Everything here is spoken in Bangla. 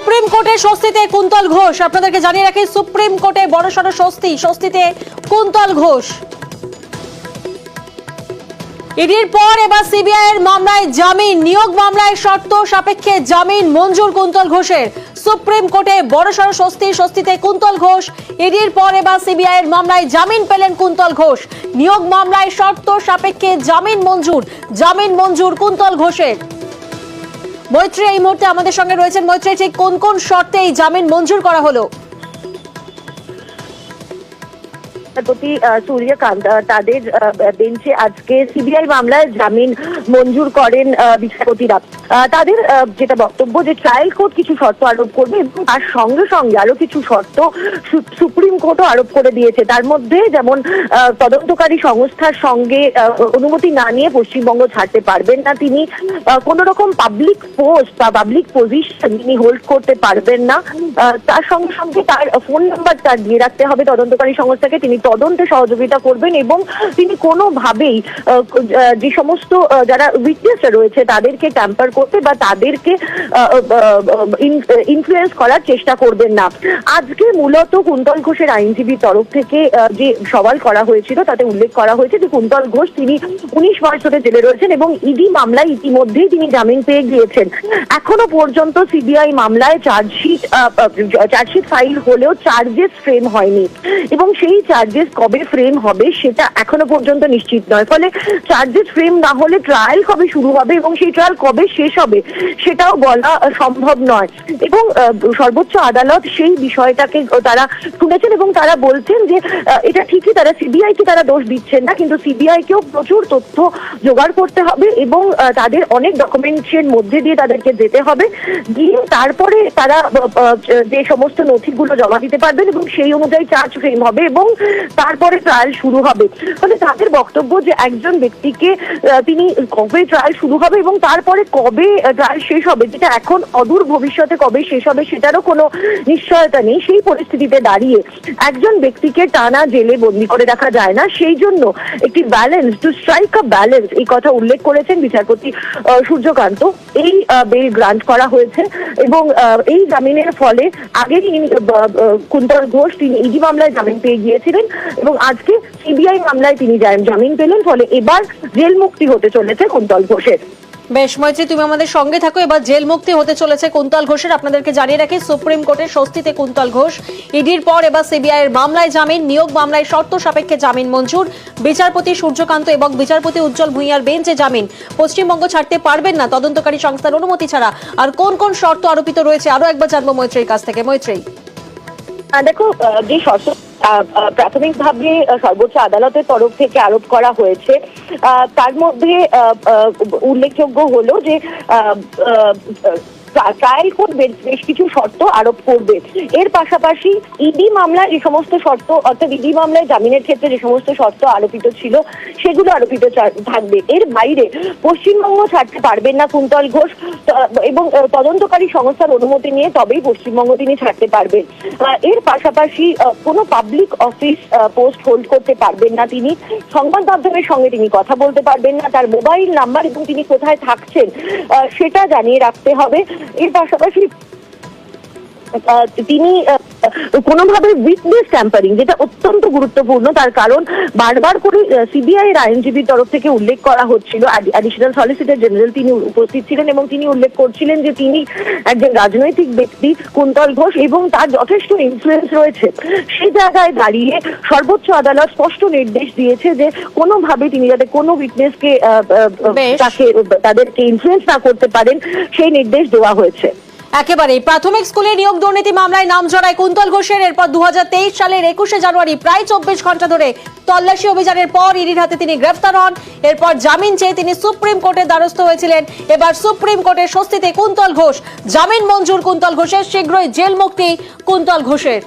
সুপ্রিম কোর্টে স্বস্তিতে কুন্তল ঘোষ। আপনাদেরকে জানিয়ে রাখি, সুপ্রিম কোর্টে বড়সড় স্বস্তি, স্বস্তিতে কুন্তল ঘোষ। ইডির পর এবার সিবিআই এর মামলায় জামিন, নিয়োগ মামলায় শর্ত সাপেক্ষে জামিন মঞ্জুর কুন্তল ঘোষের। সুপ্রিম কোর্টে বড়সড় স্বস্তি, স্বস্তিতে কুন্তল ঘোষ। ইডির পর এবার সিবিআই এর মামলায় জামিন পেলেন কুন্তল ঘোষ। নিয়োগ মামলায় শর্ত সাপেক্ষে জামিন মঞ্জুর জামিন মঞ্জুর কুন্তল ঘোষের। মৈত্রী এই মুহূর্তে আমাদের সঙ্গে রয়েছেন মৈত্রী ঠিক কোন কোন শর্তে এই জামিন মঞ্জুর করা হলো? বিচারপতি সূর্যকান্ত তাদের বেঞ্চে আজকে সিবিআই মামলায় জামিন মঞ্জুর করেন বিচারপতিরা। তাদের যেটা বক্তব্য যে ট্রায়াল কোর্ট কিছু শর্ত আরোপ করবে এবং তার সঙ্গে সঙ্গে আরও কিছু শর্ত সুপ্রিম কোর্টও আরোপ করে দিয়েছে। তার মধ্যে যেমন তদন্তকারী সংস্থার সঙ্গে অনুমতি না নিয়ে পশ্চিমবঙ্গ ছাড়তে পারবেন না তিনি কোন রকম পাবলিক পোস্ট বা পাবলিক পজিশন তিনি হোল্ড করতে পারবেন না। তার সঙ্গে সঙ্গে তার ফোন নাম্বার তার দিয়ে রাখতে হবে তদন্তকারী সংস্থাকে। তিনি তদন্তে সহযোগিতা করবেন এবং তিনি কোনোভাবেই যে সমস্ত যারা উইটনেসরা রয়েছে তাদেরকে ট্যাম্পার করতে বা তাদেরকে ইনফ্লুয়েন্স করার চেষ্টা করবেন না। আজকে মূলত কুন্তল ঘোষের আইনজীবীর তরফ থেকে যে সওয়াল করা হয়েছিল তাতে উল্লেখ করা হয়েছে যে কুন্তল ঘোষ তিনি উনিশ মাস ধরে জেলে রয়েছেন এবং ইডি মামলায় ইতিমধ্যেই তিনি জামিন পেয়ে গিয়েছেন। এখনও পর্যন্ত সিবিআই মামলায় চার্জশিট চার্জশিট ফাইল হলেও চার্জেস ফ্রেম হয়নি। এবং সেই চার্জেস কবে ফ্রেম হবে সেটা এখনও পর্যন্ত নিশ্চিত নয়। ফলে চার্জেস ফ্রেম না হলে ট্রায়াল কবে শুরু হবে এবং সেই ট্রায়াল কবে শেষ হবে সেটাও বলা সম্ভব নয়। এবং সর্বোচ্চ আদালত সেই বিষয়টাকে তারা শুনেছেন এবং তারা বলছেন যে এটা ঠিকই তারা সিবিআই কে তারা দোষ দিচ্ছেন না, কিন্তু সিবিআই কেও প্রচুর তথ্য জোগাড় করতে হবে এবং তাদের অনেক ডকুমেন্টসের মধ্যে দিয়ে তাদেরকে যেতে হবে। গিয়ে তারপরে তারা যে সমস্ত নথিগুলো জমা দিতে পারবেন এবং সেই অনুযায়ী চার্জ ফ্রেম হবে এবং তারপরে ট্রায়াল শুরু হবে। ফলে তাদের বক্তব্য যে একজন ব্যক্তিকে তিনি কবে ট্রায়াল শুরু হবে এবং তারপরে কবে ট্রায়াল শেষ হবে যেটা এখন অদূর ভবিষ্যতে কবে শেষ হবে সেটারও কোনো নিশ্চয়তা নেই। সেই পরিস্থিতিতে দাঁড়িয়ে একজন ব্যক্তিকে টানা জেলে বন্দি করে রাখা যায় না। সেই জন্য একটি balance to strike a balance এই কথা উল্লেখ করেছেন বিচারপতি সূর্যকান্ত। এই বেল গ্রান্ট করা হয়েছে এবং এই জামিনের ফলে আগে তিনি আহ, আহ, কুন্তল ঘোষ তিনি ইডি মামলায় জামিন পেয়ে গিয়েছিলেন। এবং আজকে সিবিআই মামলায় তিনি জামিন পেলেন, ফলে এবার জেল মুক্তি হতে চলেছে কুন্তল ঘোষের। বেশ, মৈত্রী, তুমি আমাদের সঙ্গে থাকো। এবার জেল মুক্তি হতে চলেছে কুন্তল ঘোষের। আপনাদেরকে জানিয়ে রাখি, সুপ্রিম কোর্টের স্বস্তিতে কুন্তল ঘোষ। ইডির পর এবার সিবিআই এর মামলায় জামিন, নিয়োগ মামলায় শর্ত সাপেক্ষে জামিন মঞ্জুর। বিচারপতি সূর্যকান্ত এবং বিচারপতি উজ্জ্বল ভূঁইয়ার বেঞ্চে জামিন। পশ্চিমবঙ্গ ছাড়তে পারবেন না, তদন্তকারী সংস্থার অনুমতি ছাড়া। আর কোন কোন শর্ত আরোপিত রয়েছে, আরও একবার জানব মৈত্রীর কাছ থেকে। মৈত্রী। দেখো আহ, যে শর্ত প্রাথমিকভাবে সর্বোচ্চ আদালতের তরফ থেকে আরোপ করা হয়েছে তার মধ্যে উল্লেখযোগ্য হলো যে ট্রায়াল কোর্ট বেশ কিছু শর্ত আরোপ করবে। এর পাশাপাশি ইডি মামলায় যে সমস্ত শর্ত, অর্থাৎ ইডি মামলায় জামিনের ক্ষেত্রে যে সমস্ত শর্ত আরোপিত ছিল, সেগুলো আরোপিত থাকবে। এর বাইরে পশ্চিমবঙ্গ ছাড়তে পারবেন না কুন্তল ঘোষ এবং তদন্তকারী সংস্থার অনুমতি নিয়ে তবেই পশ্চিমবঙ্গ তিনি ছাড়তে পারবেন। এর পাশাপাশি কোনো পাবলিক অফিস পোস্ট হোল্ড করতে পারবেন না তিনি। সংবাদ মাধ্যমের সঙ্গে তিনি কথা বলতে পারবেন না। তার মোবাইল নাম্বার এবং তিনি কোথায় থাকছেন সেটা জানিয়ে রাখতে হবে। এর পাশাপাশি আহ, তিনি কোনোভাবে উইটনেস ট্যাম্পারিং যেটা অত্যন্ত গুরুত্বপূর্ণ তার কারণ বারবার করে সিবিআই এর আইনজীবীর তরফ থেকে উল্লেখ করা হচ্ছিল অ্যাডিশনাল সলিসিটর জেনারেল তিনি উপস্থিত ছিলেন এবং তিনি উল্লেখ করছিলেন যে তিনি একজন রাজনৈতিক ব্যক্তি কুন্তল ঘোষ এবং তার যথেষ্ট ইনফ্লুয়েন্স রয়েছে সেই জায়গায় দাঁড়িয়ে সর্বোচ্চ আদালত স্পষ্ট নির্দেশ দিয়েছে যে কোনোভাবে তিনি যাতে কোনো উইটনেসকে বেশ। তাকে তাদেরকে ইনফ্লুয়েন্স না করতে পারেন সেই নির্দেশ দেওয়া হয়েছে একেবারেই। প্রাথমিক স্কুলে নিয়োগ দুর্নীতি মামলায় নাম জড়ায় কুন্তল ঘোষের। এরপর দুহাজার তেইশ সালের একুশে জানুয়ারি প্রায় চব্বিশ ঘণ্টা ধরে তল্লাশি অভিযানের পর ইডির হাতে তিনি গ্রেফতার হন। এরপর জামিন চেয়ে তিনি সুপ্রিম কোর্টের দ্বারস্থ হয়েছিলেন। এবার সুপ্রিম কোর্টের স্বস্তিতে কুন্তল ঘোষ। জামিন মঞ্জুর কুন্তল ঘোষের শীঘ্রই জেল মুক্তি কুন্তল ঘোষের।